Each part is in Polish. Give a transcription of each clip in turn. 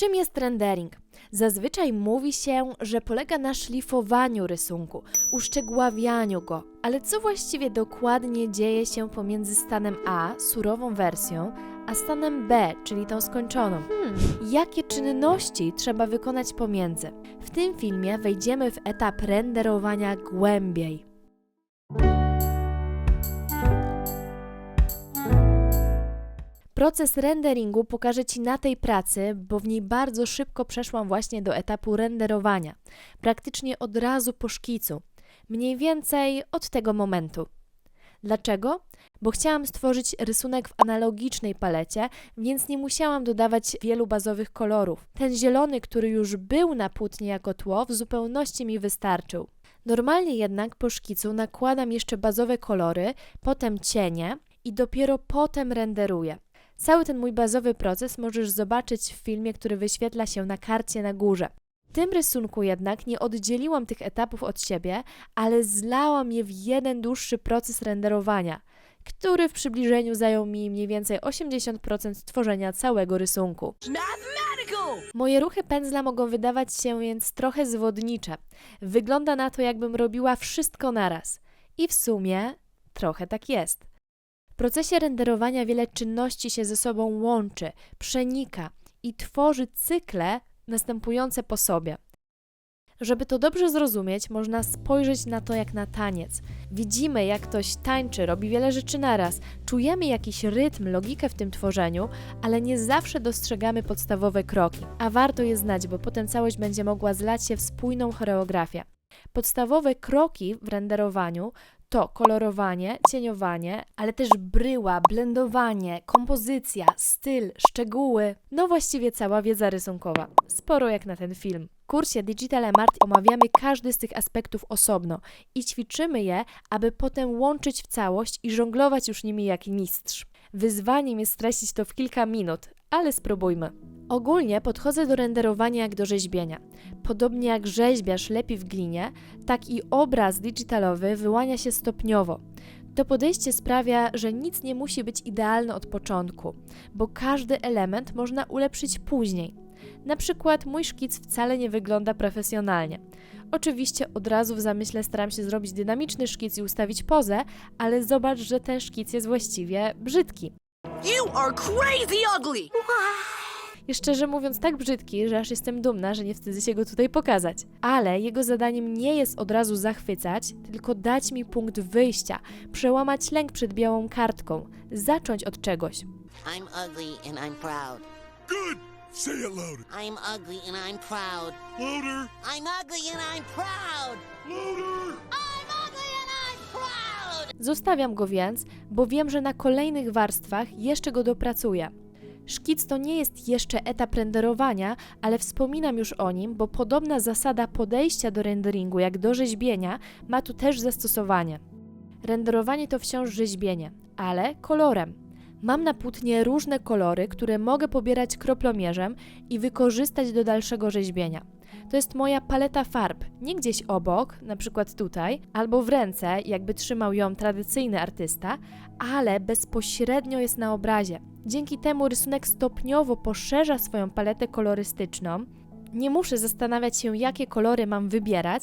Czym jest rendering? Zazwyczaj mówi się, że polega na szlifowaniu rysunku, uszczegóławianiu go. Ale co właściwie dokładnie dzieje się pomiędzy stanem A, surową wersją, a stanem B, czyli tą skończoną? Hmm, jakie czynności trzeba wykonać pomiędzy? W tym filmie wejdziemy w etap renderowania głębiej. Proces renderingu pokażę Ci na tej pracy, bo w niej bardzo szybko przeszłam właśnie do etapu renderowania. Praktycznie od razu po szkicu. Mniej więcej od tego momentu. Dlaczego? Bo chciałam stworzyć rysunek w analogicznej palecie, więc nie musiałam dodawać wielu bazowych kolorów. Ten zielony, który już był na płótnie jako tło, w zupełności mi wystarczył. Normalnie jednak po szkicu nakładam jeszcze bazowe kolory, potem cienie i dopiero potem renderuję. Cały ten mój bazowy proces możesz zobaczyć w filmie, który wyświetla się na karcie na górze. W tym rysunku jednak nie oddzieliłam tych etapów od siebie, ale zlałam je w jeden dłuższy proces renderowania, który w przybliżeniu zajął mi mniej więcej 80% tworzenia całego rysunku. Moje ruchy pędzla mogą wydawać się więc trochę zwodnicze. Wygląda na to, jakbym robiła wszystko naraz. I w sumie trochę tak jest. Procesie renderowania wiele czynności się ze sobą łączy, przenika i tworzy cykle następujące po sobie. Żeby to dobrze zrozumieć, można spojrzeć na to jak na taniec. Widzimy, jak ktoś tańczy, robi wiele rzeczy naraz, czujemy jakiś rytm, logikę w tym tworzeniu, ale nie zawsze dostrzegamy podstawowe kroki. A warto je znać, bo potem całość będzie mogła zlać się w spójną choreografię. Podstawowe kroki w renderowaniu to kolorowanie, cieniowanie, ale też bryła, blendowanie, kompozycja, styl, szczegóły. No właściwie cała wiedza rysunkowa. Sporo jak na ten film. W kursie Digital Mart omawiamy każdy z tych aspektów osobno i ćwiczymy je, aby potem łączyć w całość i żonglować już nimi jak mistrz. Wyzwaniem jest streścić to w kilka minut, ale spróbujmy. Ogólnie podchodzę do renderowania jak do rzeźbienia. Podobnie jak rzeźbiarz lepi w glinie, tak i obraz digitalowy wyłania się stopniowo. To podejście sprawia, że nic nie musi być idealne od początku, bo każdy element można ulepszyć później. Na przykład mój szkic wcale nie wygląda profesjonalnie. Oczywiście od razu w zamyśle staram się zrobić dynamiczny szkic i ustawić pozę, ale zobacz, że ten szkic jest właściwie brzydki. You are crazy ugly! I szczerze mówiąc, tak brzydki, że aż jestem dumna, że nie wstydzę się go tutaj pokazać. Ale jego zadaniem nie jest od razu zachwycać, tylko dać mi punkt wyjścia, przełamać lęk przed białą kartką, zacząć od czegoś. I'm ugly and I'm proud. Good! Say it louder. I'm ugly and I'm proud. Louder! I'm ugly and I'm proud. Louder! I'm ugly and I'm proud. Zostawiam go więc, bo wiem, że na kolejnych warstwach jeszcze go dopracuję. Szkic to nie jest jeszcze etap renderowania, ale wspominam już o nim, bo podobna zasada podejścia do renderingu jak do rzeźbienia ma tu też zastosowanie. Renderowanie to wciąż rzeźbienie, ale kolorem. Mam na płótnie różne kolory, które mogę pobierać kroplomierzem i wykorzystać do dalszego rzeźbienia. To jest moja paleta farb, nie gdzieś obok, na przykład tutaj, albo w ręce, jakby trzymał ją tradycyjny artysta, ale bezpośrednio jest na obrazie. Dzięki temu rysunek stopniowo poszerza swoją paletę kolorystyczną. Nie muszę zastanawiać się, jakie kolory mam wybierać,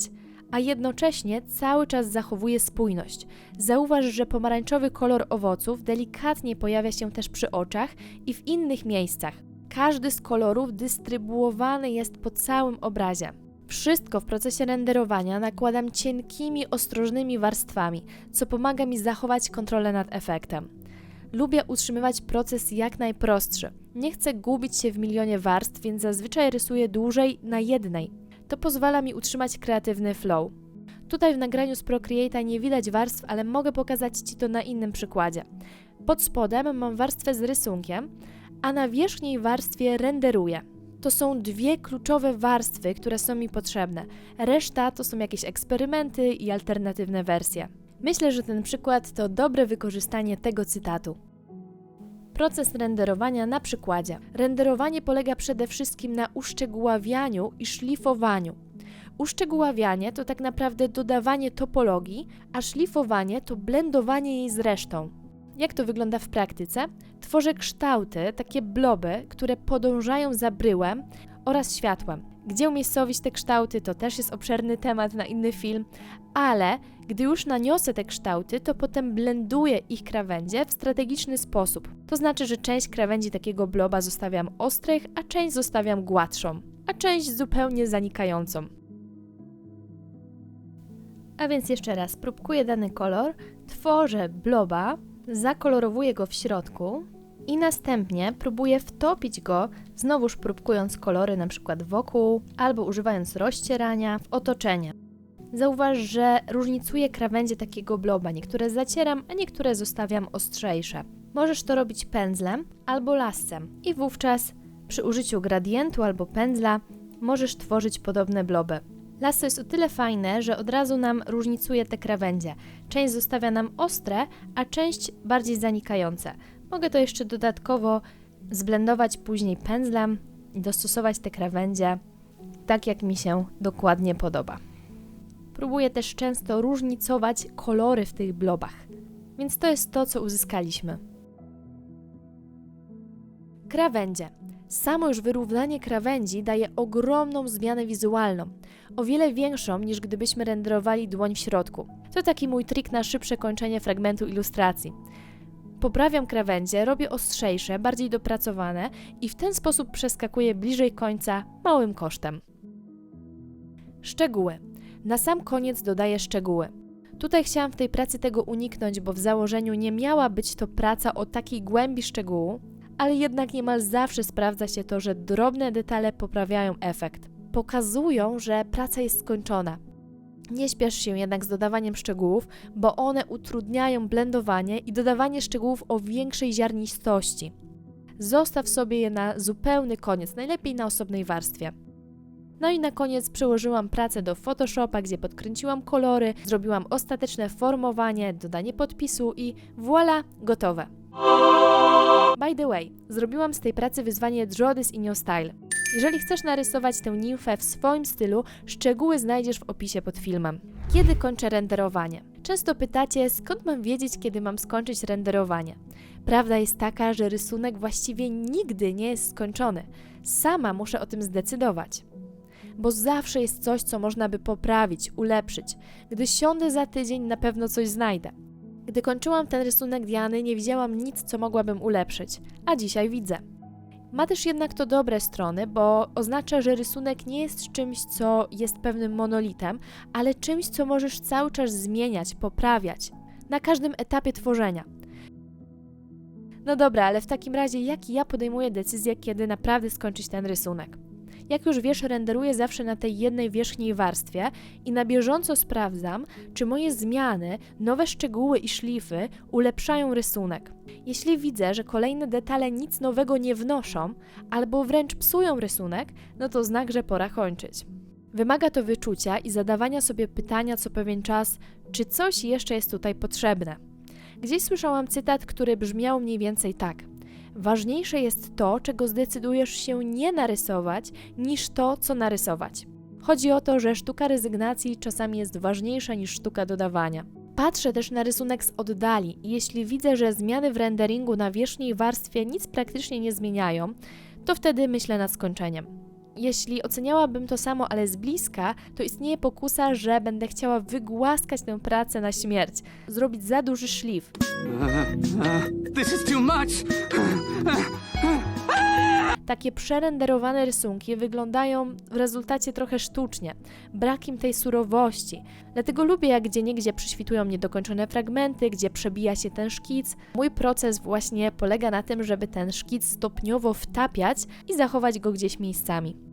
a jednocześnie cały czas zachowuje spójność. Zauważ, że pomarańczowy kolor owoców delikatnie pojawia się też przy oczach i w innych miejscach. Każdy z kolorów dystrybuowany jest po całym obrazie. Wszystko w procesie renderowania nakładam cienkimi, ostrożnymi warstwami, co pomaga mi zachować kontrolę nad efektem. Lubię utrzymywać proces jak najprostszy. Nie chcę gubić się w milionie warstw, więc zazwyczaj rysuję dłużej na jednej. To pozwala mi utrzymać kreatywny flow. Tutaj w nagraniu z Procreate'a nie widać warstw, ale mogę pokazać Ci to na innym przykładzie. Pod spodem mam warstwę z rysunkiem, a na wierzchniej warstwie renderuję. To są dwie kluczowe warstwy, które są mi potrzebne. Reszta to są jakieś eksperymenty i alternatywne wersje. Myślę, że ten przykład to dobre wykorzystanie tego cytatu. Proces renderowania na przykładzie. Renderowanie polega przede wszystkim na uszczegóławianiu i szlifowaniu. Uszczegóławianie to tak naprawdę dodawanie topologii, a szlifowanie to blendowanie jej z resztą. Jak to wygląda w praktyce? Tworzę kształty, takie bloby, które podążają za bryłem oraz światłem. Gdzie umiejscowić te kształty, to też jest obszerny temat na inny film, ale gdy już naniosę te kształty, to potem blenduję ich krawędzie w strategiczny sposób. To znaczy, że część krawędzi takiego bloba zostawiam ostrych, a część zostawiam gładszą, a część zupełnie zanikającą. A więc jeszcze raz, próbkuję dany kolor, tworzę bloba, zakolorowuję go w środku i następnie próbuję wtopić go, znowuż próbkując kolory przykład wokół albo używając rozcierania w otoczenie. Zauważ, że różnicuję krawędzie takiego bloba. Niektóre zacieram, a niektóre zostawiam ostrzejsze. Możesz to robić pędzlem albo lascem i wówczas przy użyciu gradientu albo pędzla możesz tworzyć podobne bloby. Lasso jest o tyle fajne, że od razu nam różnicuje te krawędzie. Część zostawia nam ostre, a część bardziej zanikające. Mogę to jeszcze dodatkowo zblendować później pędzlem i dostosować te krawędzie tak, jak mi się dokładnie podoba. Próbuję też często różnicować kolory w tych blobach, więc to jest to, co uzyskaliśmy. Krawędzie. Samo już wyrównanie krawędzi daje ogromną zmianę wizualną, o wiele większą niż gdybyśmy renderowali dłoń w środku. To taki mój trik na szybsze kończenie fragmentu ilustracji. Poprawiam krawędzie, robię ostrzejsze, bardziej dopracowane i w ten sposób przeskakuję bliżej końca małym kosztem. Szczegóły. Na sam koniec dodaję szczegóły. Tutaj chciałam w tej pracy tego uniknąć, bo w założeniu nie miała być to praca o takiej głębi szczegółu, ale jednak niemal zawsze sprawdza się to, że drobne detale poprawiają efekt. Pokazują, że praca jest skończona. Nie śpiesz się jednak z dodawaniem szczegółów, bo one utrudniają blendowanie i dodawanie szczegółów o większej ziarnistości. Zostaw sobie je na zupełny koniec, najlepiej na osobnej warstwie. No i na koniec przełożyłam pracę do Photoshopa, gdzie podkręciłam kolory, zrobiłam ostateczne formowanie, dodanie podpisu i voilà, gotowe. By the way, zrobiłam z tej pracy wyzwanie Draw This in Your Style. Jeżeli chcesz narysować tę nimfę w swoim stylu, szczegóły znajdziesz w opisie pod filmem. Kiedy kończę renderowanie? Często pytacie, skąd mam wiedzieć, kiedy mam skończyć renderowanie? Prawda jest taka, że rysunek właściwie nigdy nie jest skończony. Sama muszę o tym zdecydować bo zawsze jest coś, co można by poprawić, ulepszyć. Gdy siądę za tydzień, na pewno coś znajdę. Gdy kończyłam ten rysunek Diany, nie widziałam nic, co mogłabym ulepszyć, a dzisiaj widzę. Ma też jednak to dobre strony, bo oznacza, że rysunek nie jest czymś, co jest pewnym monolitem, ale czymś, co możesz cały czas zmieniać, poprawiać na każdym etapie tworzenia. No dobra, ale w takim razie, jak ja podejmuję decyzję, kiedy naprawdę skończyć ten rysunek? Jak już wiesz, renderuję zawsze na tej jednej wierzchniej warstwie i na bieżąco sprawdzam, czy moje zmiany, nowe szczegóły i szlify ulepszają rysunek. Jeśli widzę, że kolejne detale nic nowego nie wnoszą albo wręcz psują rysunek, no to znak, że pora kończyć. Wymaga to wyczucia i zadawania sobie pytania co pewien czas, czy coś jeszcze jest tutaj potrzebne. Gdzieś słyszałam cytat, który brzmiał mniej więcej tak – Ważniejsze jest to, czego zdecydujesz się nie narysować, niż to, co narysować. Chodzi o to, że sztuka rezygnacji czasami jest ważniejsza niż sztuka dodawania. Patrzę też na rysunek z oddali i jeśli widzę, że zmiany w renderingu na wierzchniej warstwie nic praktycznie nie zmieniają, to wtedy myślę nad skończeniem. Jeśli oceniałabym to samo, ale z bliska, to istnieje pokusa, że będę chciała wygłaskać tę pracę na śmierć, zrobić za duży szlif. This is too much! Takie przerenderowane rysunki wyglądają w rezultacie trochę sztucznie, brak im tej surowości. Dlatego lubię, jak gdzieniegdzie przyświtują niedokończone fragmenty, gdzie przebija się ten szkic. Mój proces właśnie polega na tym, żeby ten szkic stopniowo wtapiać i zachować go gdzieś miejscami.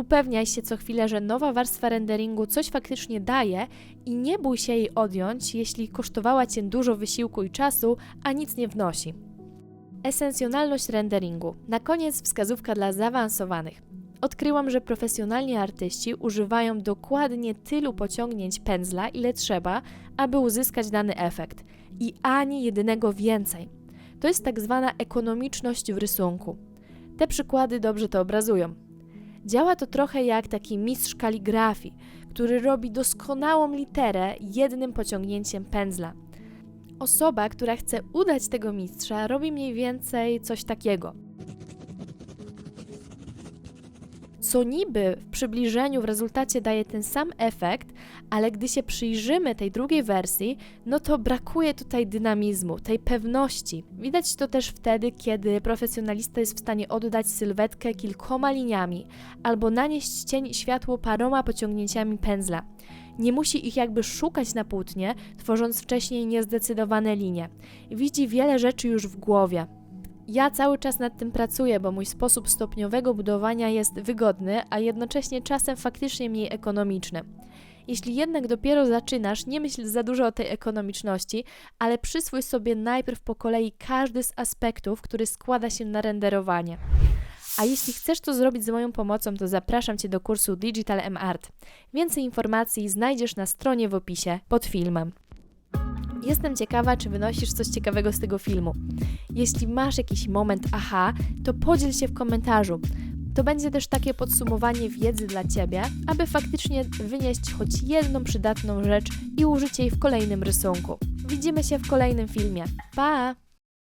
Upewniaj się co chwilę, że nowa warstwa renderingu coś faktycznie daje i nie bój się jej odjąć, jeśli kosztowała Cię dużo wysiłku i czasu, a nic nie wnosi. Esencjonalność renderingu. Na koniec wskazówka dla zaawansowanych. Odkryłam, że profesjonalni artyści używają dokładnie tylu pociągnięć pędzla, ile trzeba, aby uzyskać dany efekt. I ani jedynego więcej. To jest tak zwana ekonomiczność w rysunku. Te przykłady dobrze to obrazują. Działa to trochę jak taki mistrz kaligrafii, który robi doskonałą literę jednym pociągnięciem pędzla. Osoba, która chce udać tego mistrza, robi mniej więcej coś takiego. Co niby w przybliżeniu w rezultacie daje ten sam efekt, ale gdy się przyjrzymy tej drugiej wersji, no to brakuje tutaj dynamizmu, tej pewności. Widać to też wtedy, kiedy profesjonalista jest w stanie oddać sylwetkę kilkoma liniami albo nanieść cień i światło paroma pociągnięciami pędzla. Nie musi ich jakby szukać na płótnie, tworząc wcześniej niezdecydowane linie. Widzi wiele rzeczy już w głowie. Ja cały czas nad tym pracuję, bo mój sposób stopniowego budowania jest wygodny, a jednocześnie czasem faktycznie mniej ekonomiczny. Jeśli jednak dopiero zaczynasz, nie myśl za dużo o tej ekonomiczności, ale przyswój sobie najpierw po kolei każdy z aspektów, który składa się na renderowanie. A jeśli chcesz to zrobić z moją pomocą, to zapraszam Cię do kursu Digital M Art. Więcej informacji znajdziesz na stronie w opisie pod filmem. Jestem ciekawa, czy wynosisz coś ciekawego z tego filmu. Jeśli masz jakiś moment aha, to podziel się w komentarzu. To będzie też takie podsumowanie wiedzy dla Ciebie, aby faktycznie wynieść choć jedną przydatną rzecz i użyć jej w kolejnym rysunku. Widzimy się w kolejnym filmie. Pa!